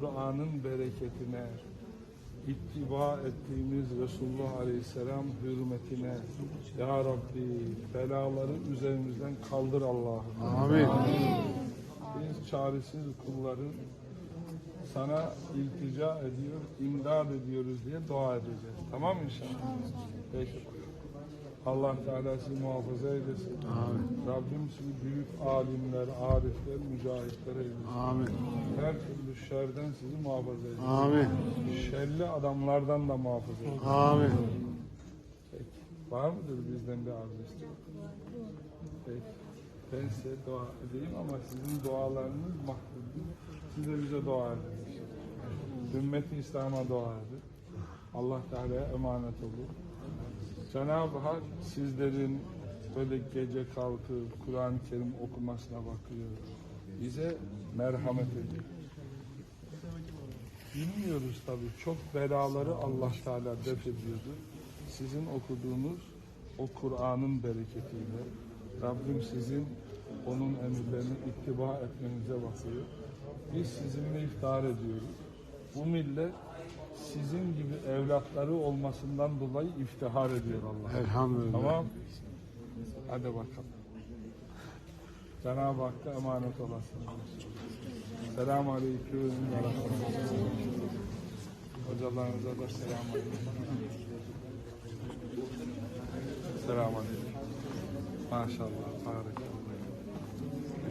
Kur'an'ın bereketine, ittiba ettiğimiz Resulullah Aleyhisselam hürmetine Ya Rabbi belaları üzerimizden kaldır Allah'ım. Amin. Biz çaresiz kulların sana iltica ediyor, imdad ediyoruz diye dua edeceğiz. Tamam mı inşallah? Peki. Allah Teala sizi muhafaza eylesin. Amin. Rabbim sizi büyük alimler, arifler, mücahitler eylesin. Amin. Her türlü şerden sizi muhafaza eylesin. Amin. Şerli adamlardan da muhafaza eylesin. Amin. Peki. Var mıdır bizden bir arzu isteği? Peki. Ben size dua edeyim ama sizin dualarınız makbuldür. Siz de bize dua edin. Ümmeti İslam'a dua edin. Allah Teala'ya emanet olun. Cenab-ı Hak sizlerin böyle gece kalkıp Kur'an-ı Kerim okumasına bakıyor. Bize merhamet ediyor. Bilmiyoruz tabii. Çok belaları Allah Teala def ediyordu. Sizin okuduğunuz o Kur'an'ın bereketiyle Rabbim sizin onun emirlerini ittiba etmenize bakıyor. Biz sizinle iftihar ediyoruz. Bu millet sizin gibi evlatları olmasından dolayı iftihar ediyor Allah. Elhamdülillah. Tamam. Hadi bakalım. Cenab-ı Hakk'a emanet olasınız. Selamun Aleyküm. Hocalarınıza da selam aleyküm. Selamun Aleyküm. Maşallah.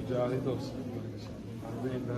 Mücahit olsun. Adıyla